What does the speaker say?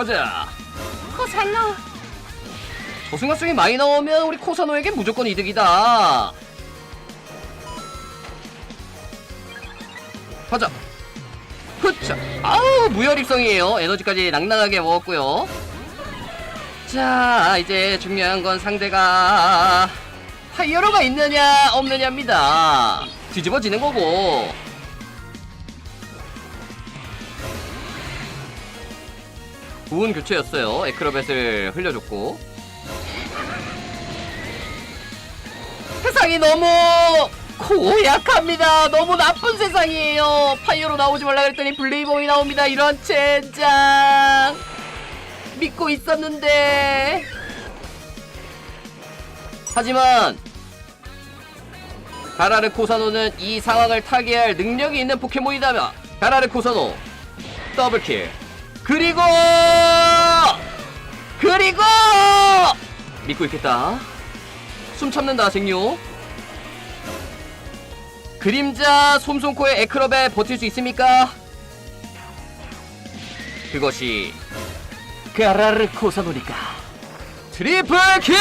가자. 코사노 저승가성이 많이 나오면 우리 코사노에게 무조건 이득이다. 가자. 흐차. 아우 무혈 입성이에요. 에너지까지 낭낭하게 먹었고요. 자 이제 중요한 건 상대가 파이어로가 있느냐 없느냐입니다. 뒤집어지는 거고. 좋은 교체였어요. 에크로벳을 흘려줬고. 세상이 너무 고약합니다. 너무 나쁜 세상이에요. 파이어로 나오지 말라 그랬더니 블레이범이 나옵니다. 이런 젠장. 믿고 있었는데. 하지만 가라르 코사노는 이 상황을 타개할 능력이 있는 포켓몬이다며 가라르 코사노 더블킬 그리고! 그리고! 믿고 있겠다. 숨 참는다 생류. 그림자 솜솜코의 에크럽에 버틸 수 있습니까? 그것이 가라르 코사노니까. 트리플 킬!